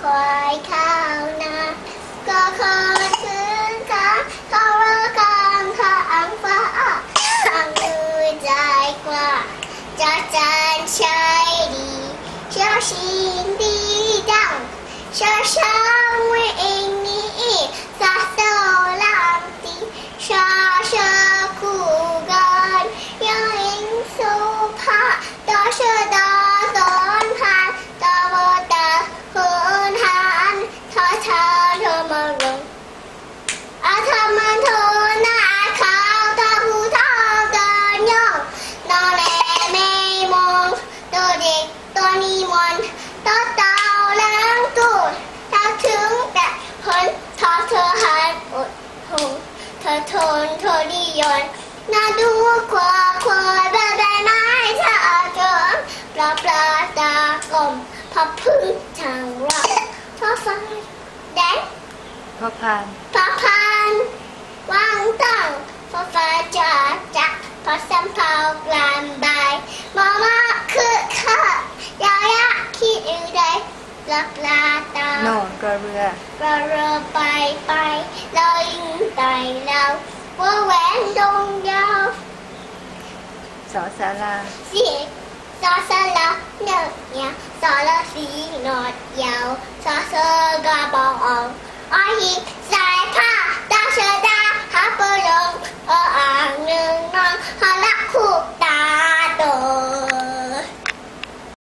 ควายข้าวนาก็คอยคืนค้าเขาละกางข้างฟ้าข้างมือใจกว่าจะจันใช้ดีเช้าชินดีดังเช้าช้า ยนน่าดูกว่าควายใบใบไม้เธอเกินปลาปลาตากลมพับพึ่งทางเราท้อฟ้าแดงพ่อพานพระพันวางตั้งพระฟ้าจะจักพระสัมภาวกลานบายมามาคือข้ายายะคิดอื่นใดปลาปลาตาโน่นรอเรือปลาเรือไปไปลอยไต่เราว่าแหวนดงยาวสอสารา เสียงซอสละเนื้อยซอละสีหนอดยาว